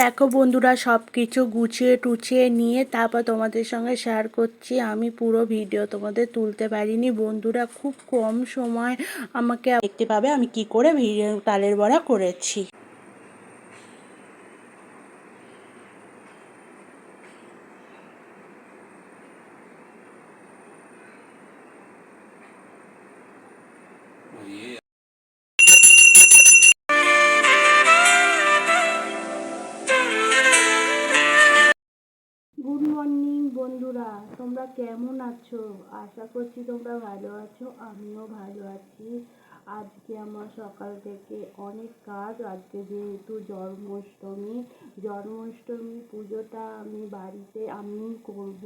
দেখো বন্ধুরা সব কিছু গুছিয়ে টুছিয়ে নিয়ে তারপর তোমাদের সঙ্গে শেয়ার করছি। আমি পুরো ভিডিও তোমাদের তুলতে পারিনি। বন্ধুরা, খুব কম সময় আমাকে দেখতে পাবে আমি কি করে ভিডিও তালের বড়া করেছি। তোমরা কেমন আছো? আশা করছি তোমরা ভালো আছো, আমিও ভালো আছি। আজকে আমার সকাল থেকে অনেক কাজ, আজকে যেহেতু জন্মাষ্টমী জন্মাষ্টমী পুজোটা আমি বাড়িতে আমি করব,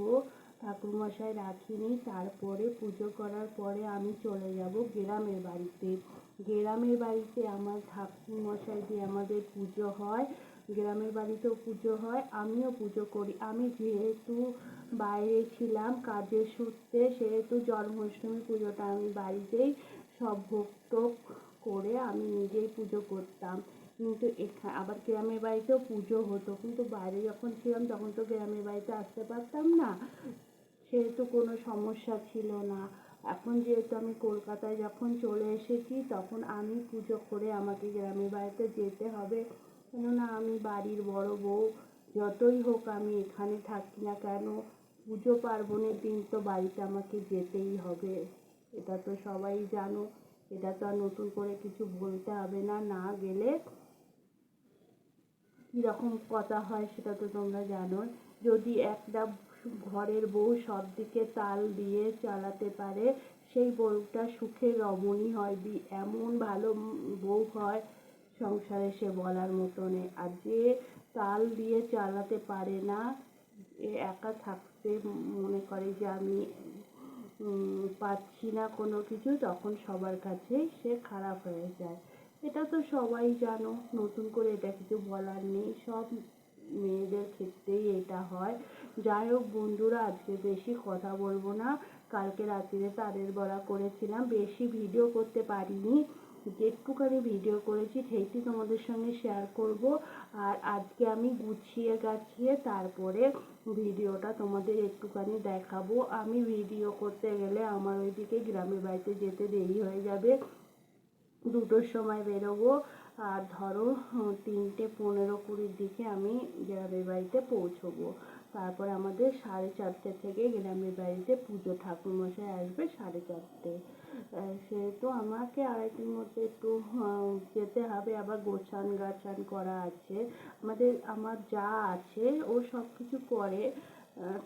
ঠাকুরমশাই রাখিনি, তারপরে পুজো করার পরে আমি চলে যাব গ্রামের বাড়িতে। গ্রামের বাড়িতে আমার ঠাকুরমশাই দিয়ে আমাদের পুজো হয়। গ্রামের বাড়িতেও পুজো হয়, আমিও পুজো করি। আমি যেহেতু বাইরে ছিলাম, কাজের সূত্রে সেহেতু জন্মাষ্টমী পুজোটা আমি বাড়িতেই সব ভক্ত করে আমি নিজেই পুজো করতাম। কিন্তু এখা, আবার গ্রামের বাড়িতেও পুজো হতো। কিন্তু বাইরে যখন ছিলাম, তখন তো গ্রামের বাড়িতে আসতে পারতাম না। সেহেতু কোনো সমস্যা ছিল না। এখন যেহেতু আমি কলকাতায় যখন চলে এসেছি, তখন আমি পুজো করে আমাকে গ্রামের বাড়িতে যেতে হবে। কেননা আমি বাড়ির বড় বউ, যতই হোক আমি এখানে থাকি না কেন, পুজো পার্বণের দিন তো বাড়িতে আমাকে যেতেই হবে, এটা তো সবাই জানো, এটা তো আর নতুন করে কিছু বলতে হবে না না গেলে কীরকম কথা হয় সেটা তো তোমরা জানো, যদি একটা ঘরের বউ সব দিকে তাল দিয়ে চালাতে পারে, সেই বউটা সুখের রমণী হয় এমন ভালো বউ হয় সংসারে সে বলার মতো নেই। আর যে তাল দিয়ে চালাতে পারে না, এ একা থাকতে মনে করে যে আমি পাচ্ছি না কোনো কিছু, তখন সবার কাছেই সে খারাপ হয়ে যায়। এটা তো সবাই জানো, নতুন করে এটা কিছু বলার নেই। সব মেয়েদের ক্ষেত্রেই এটা হয়। যাই হোক বন্ধুরা, আজকে বেশি কথা বলব না। কালকে রাত্রিরে তাদের বলা করেছিলাম। বেশি ভিডিও করতে পারিনি। যেটুকুখানি ভিডিও করেছি, সেইটি তোমাদের সঙ্গে শেয়ার করব। আর আজকে আমি গুছিয়ে গাছিয়ে তারপরে ভিডিওটা তোমাদের একটুখানি দেখাবো। আমি ভিডিও করতে গেলে আমার ওইদিকে গ্রামের বাড়িতে যেতে দেরি হয়ে যাবে। দুটোর সময় বেরোবো। আর ধরো তিনটে পনেরো কুড়ির দিকে আমি গ্রামের বাড়িতে পৌঁছবো। তারপর আমাদের সাড়ে চারটে থেকে গ্রামের বাড়িতে পুজো ঠাকুরমশাই আসবে সাড়ে চারটে। সেহেতু আমাকে আড়াইটের মধ্যে একটু যেতে হবে, আবার গোছান গাছান করা আছে। আমাদের, আমার যা আছে, ও সব কিছু করে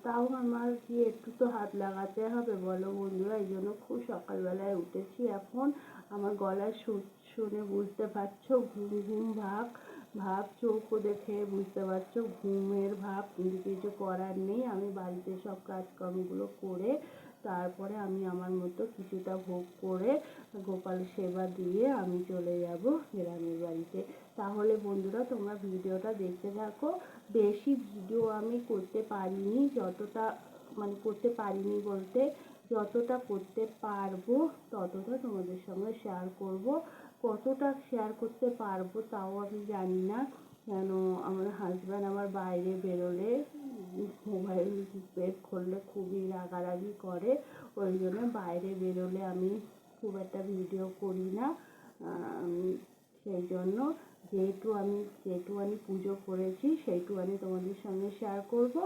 তাও আমার কি একটু তো হাত লাগাতে হবে বলো বন্ধুরা? এই জন্য খুব সকালবেলায় উঠেছি এখন। আমার গলার সুর শুনে বুঝতে পারছ? ঘুম ঘুম ভাব ভাব চোখও দেখে বুঝতে পারছ? ঘুমের ভাব কিন্তু কিছু করার নেই। আমি বাড়িতে সব কাজকর্মগুলো করে তারপরে আমি আমার মতো কিছুটা ভোগ করে গোপাল সেবা দিয়ে আমি চলে যাব গ্রামের বাড়িতে। তাহলে বন্ধুরা, তোমরা ভিডিওটা দেখতে থাকো। বেশি ভিডিও আমি করতে পারিনি, যতটা মানে করতে পারিনি বলতে, যতটা করতে পারব ততটা তোমাদের সঙ্গে শেয়ার করব। কতটা শেয়ার করতে পারব তাও আমি জানি না। কেন আমার হাজব্যান্ড আমার বাইরে বেরোলে মোবাইল বের করলে খুবই রাগারাগি করে, ওই জন্য বাইরে বেরোলে আমি খুব একটা ভিডিও করি না। সেই জন্য যেহেতু আমি যেহেতু আমি পুজো করেছি সেইটুখানি তোমাদের সঙ্গে শেয়ার করব।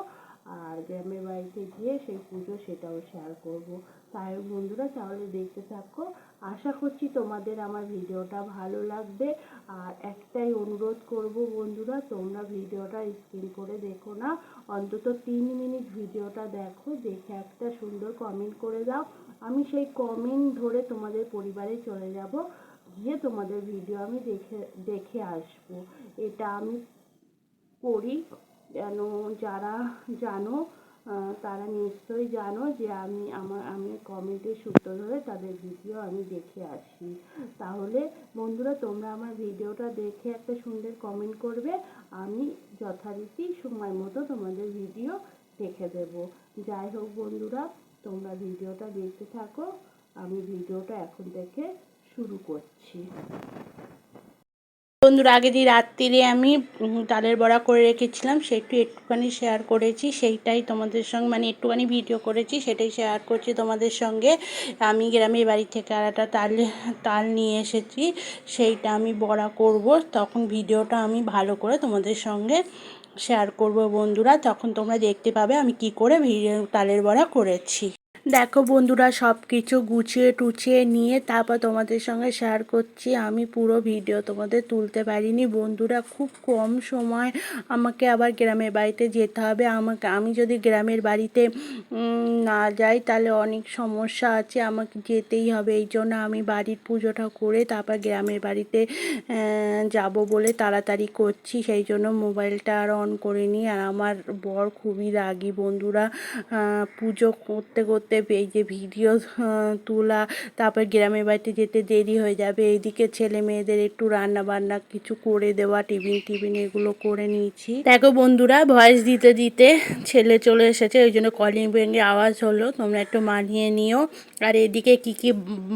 আর গ্রামের বাড়িতে গিয়ে সেই পুজো সেটাও শেয়ার করব। তাই বন্ধুরা, তাহলে দেখতে থাকো। আশা করছি তোমাদের আমার ভিডিওটা ভালো লাগবে। আর একটাই অনুরোধ করব বন্ধুরা, তোমরা ভিডিওটা স্ক্রিন করে দেখো না। অন্তত তিন মিনিট ভিডিওটা দেখো, দেখে একটা সুন্দর কমেন্ট করে দাও। আমি সেই কমেন্ট ধরে তোমাদের পরিবারে চলে যাব, গিয়ে তোমাদের ভিডিও আমি দেখে দেখে আসব। এটা আমি করি। যেন যারা জানো তারা নিশ্চয়ই জানো যে আমি আমার, আমি কমেন্টের সূত্র ধরে তাদের ভিডিও আমি দেখে আসি। তাহলে বন্ধুরা, তোমরা আমার ভিডিওটা দেখে একটা সুন্দর কমেন্ট করবে। আমি যথারীতি সময় মতো তোমাদের ভিডিও দেখে দেব। যাই হোক বন্ধুরা, তোমরা ভিডিওটা দেখতে থাকো। আমি ভিডিওটা এখন থেকে শুরু করছি। বন্ধুরা, আগে দিন রাত্রিরে আমি তালের বড়া করে রেখেছিলাম সেটু একটুখানি শেয়ার করেছি, সেইটাই তোমাদের সঙ্গে মানে একটুখানি ভিডিও করেছি, সেটাই শেয়ার করছি তোমাদের সঙ্গে। আমি গ্রামের বাড়ি থেকে আর একটা তাল তাল নিয়ে এসেছি, সেইটা আমি বড়া করব, তখন ভিডিওটা আমি ভালো করে তোমাদের সঙ্গে শেয়ার করব বন্ধুরা, তখন তোমরা দেখতে পাবে আমি কি করে ভিডিও তালের বড়া করেছি। দেখো বন্ধুরা সব কিছু গুছিয়ে টুছিয়ে নিয়ে তারপর তোমাদের সঙ্গে শেয়ার করছি। আমি পুরো ভিডিও তোমাদের তুলতে পারিনি। বন্ধুরা, খুব কম সময় আমাকে আবার গ্রামের বাড়িতে যেতে হবে। আমাকে, আমি যদি গ্রামের বাড়িতে না যাই, তাহলে অনেক সমস্যা আছে। আমাকে যেতেই হবে। এই জন্য আমি বাড়ির পুজোটা করে তারপর গ্রামের বাড়িতে যাব বলে তাড়াতাড়ি করছি। সেই জন্য মোবাইলটা আর অন করে নিই আর আমার বর খুবই রাগী বন্ধুরা। পুজো করতে করতে এই যে ভিডিও তোলা, তারপর গ্রামের বাড়িতে যেতে দেরি হয়ে যাবে, এইদিকে ছেলে মেয়েদের একটু রান্না বান্না কিছু করে দেওয়া, টিফিন টিফিন এগুলো করে নিয়েছি। দেখো বন্ধুরা ভয়েস দিতে দিতে ছেলে চলে এসেছে, ওই জন্য কলিং বেঙ্গে আওয়াজ হলো, তোমরা একটু মানিয়ে নিও। আর এদিকে কি কি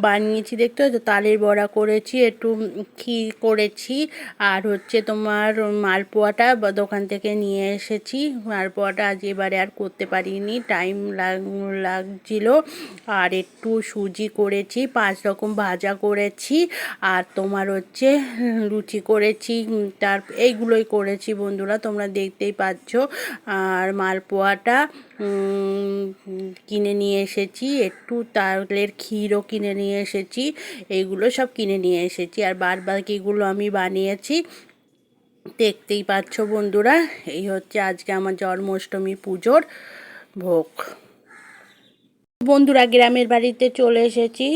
বানিয়েছি দেখতে তো তালের বড়া করেছি, একটু ক্ষীর করেছি, আর হচ্ছে তোমার মালপোয়াটা দোকান থেকে নিয়ে এসেছি। মালপোয়াটা আজ এবারে আর করতে পারিনি টাইম লাগ লাগছিল আর একটু সুজি করেছি, পাঁচ রকম ভাজা করেছি। আর তোমার হচ্ছে লুচি করেছি, তার এইগুলোই করেছি বন্ধুরা, তোমরা দেখতেই পাচ্ছ। আর মালপোয়াটা কিনে নিয়ে এসেছি, একটু তালের ক্ষীরও কিনে নিয়ে এসেছি, এইগুলো সব কিনে নিয়ে এসেছি। আর বাদ বাকিগুলো আমি বানিয়েছি। দেখতেই পাচ্ছ বন্ধুরা, এই হচ্ছে আজকে আমার জন্মাষ্টমী পুজোর ভোগ। বন্ধুরা, গ্রামের বাড়িতে চলে এসেছি।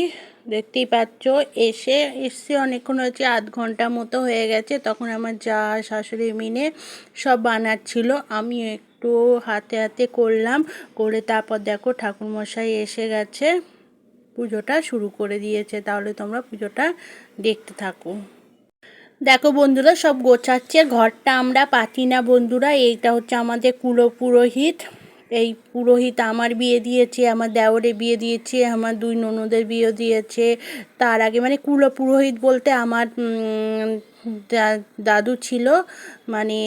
দেখতেই পাচ্ছ, এসে এসছে অনেকক্ষণ হয়েছে, আধ ঘণ্টা মতো হয়ে গেছে। তখন আমার যা শাশুড়ি মিনে সব বানাচ্ছিল আমি একটু হাতে হাতে করলাম। করে তারপর দেখো, ঠাকুরমশাই এসে গেছে। পুজোটা শুরু করে দিয়েছে, তাহলে তোমরা পুজোটা দেখতে থাকো। দেখো বন্ধুরা, সব গোছাচ্ছে, ঘরটা আমরা পাতি না বন্ধুরা, এইটা হচ্ছে আমাদের কুলো পুরোহিত এই পুরোহিত আমার বিয়ে দিয়েছে, আমার দেওরে বিয়ে দিয়েছে, আমার দুই ননদের বিয়ে দিয়েছে। তার আগে মানে কুলো পুরোহিত বলতে আমার দাদু ছিল। মানে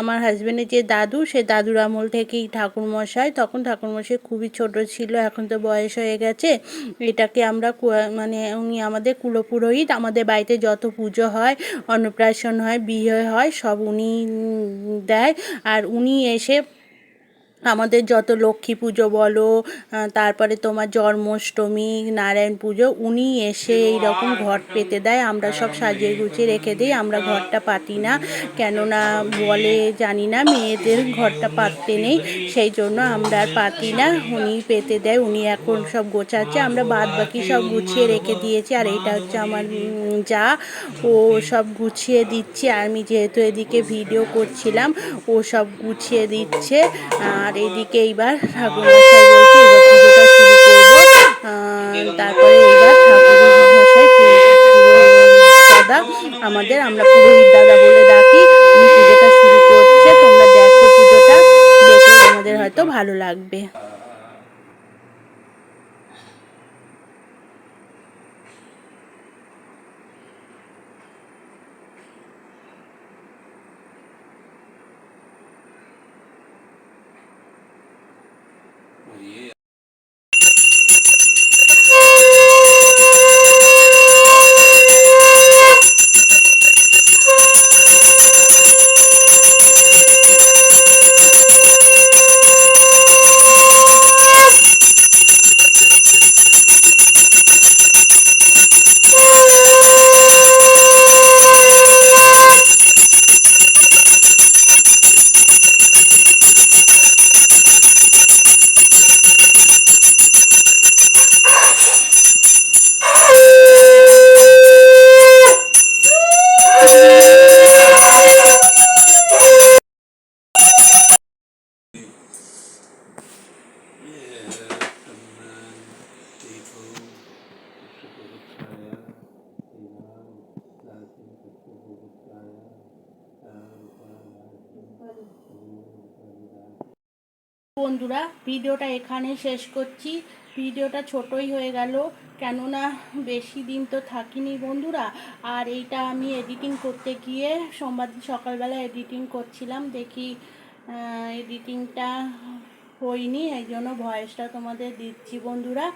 আমার হাজবেন্ডের যে দাদু, সে দাদুর আমল থেকেই ঠাকুরমশাই। তখন ঠাকুরমশাই খুবই ছোট ছিল, এখন তো বয়স হয়ে গেছে। এটাকে আমরা মানে উনি আমাদের কুলপুরোহিত আমাদের বাড়িতে যত পুজো হয়, অন্নপ্রাশন হয়, বিয়ে হয়, সব উনি দেয়। আর উনি এসে আমাদের যত লক্ষ্মী পুজো বলো তারপরে তোমার জন্মাষ্টমী, নারায়ণ পুজো, উনি এসে এই রকম ঘট পেতে দেয়। আমরা সব সাজিয়ে গুছিয়ে রেখে দিই, আমরা ঘরটা পাতি না। কেননা বলে জানি না, মেয়েদের ঘরটা পাততে নেই, সেই জন্য আমরা আর পাতি না। উনি পেতে দেয়, উনি এখন সব গোছাচ্ছে। আমরা বাদ বাকি সব গুছিয়ে রেখে দিয়েছি। আর এটা হচ্ছে আমার যা। ও সব গুছিয়ে দিচ্ছে। আমি যেহেতু এদিকে ভিডিও করছিলাম, ও সব গুছিয়ে দিচ্ছে। আর এদিকে এইবার ঠাকুর মশাই বলছে, এবার পুজোটা শুরু করব। তারপরে এইবার ঠাকুর মশাই দাদা, আমাদের আমরা পুরোহিত দাদা বলে ডাকি, উনি পুজোটা শুরু করছে। তোমরা দেখো পুজোটা, দেখলে তোমাদের হয়তো ভালো লাগবে। கூறியே ভিডিওটা এখানে শেষ করছি। ভিডিওটা ছোটই হয়ে গেল, কেননা বেশি দিন তো থাকিনি বন্ধুরা। আর এইটা আমি এডিটিং করতে গিয়ে সোমবার সকালবেলা এডিটিং করছিলাম, দেখি এডিটিংটা হয়নি এই জন্য ভয়েসটা তোমাদের দিচ্ছি বন্ধুরা।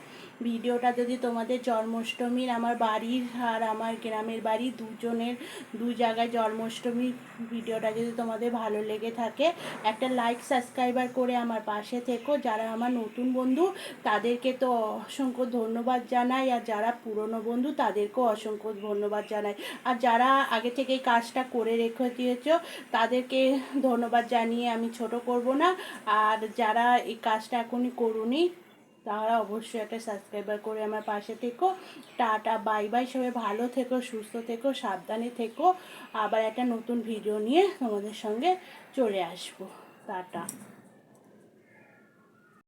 ভিডিওটা যদি তোমাদের জন্মাষ্টমীর আমার বাড়ির আর আমার গ্রামের বাড়ি দুজনের দু জায়গায় জন্মাষ্টমীর ভিডিওটা যদি তোমাদের ভালো লেগে থাকে, একটা লাইক সাবস্ক্রাইবার করে আমার পাশে থেকো। যারা আমার নতুন বন্ধু, তাদেরকে তো অসংখ্য ধন্যবাদ জানাই। আর যারা পুরনো বন্ধু, তাদেরকেও অসংখ্য ধন্যবাদ জানাই। আর যারা আগে থেকে কাজটা করে রেখে দিয়েছ, তাদেরকে ধন্যবাদ জানিয়ে আমি ছোট করব না। আর যারা এই কাজটা এখনই করুনি তারা অবশ্যই একটা সাবস্ক্রাইবার করে আমার পাশে থেকো। টাটা বাই বাই সবাই ভালো থেকো, সুস্থ থেকো, সাবধানে থেকো। আবার একটা নতুন ভিডিও নিয়ে তোমাদের সঙ্গে চলে আসব। টাটা।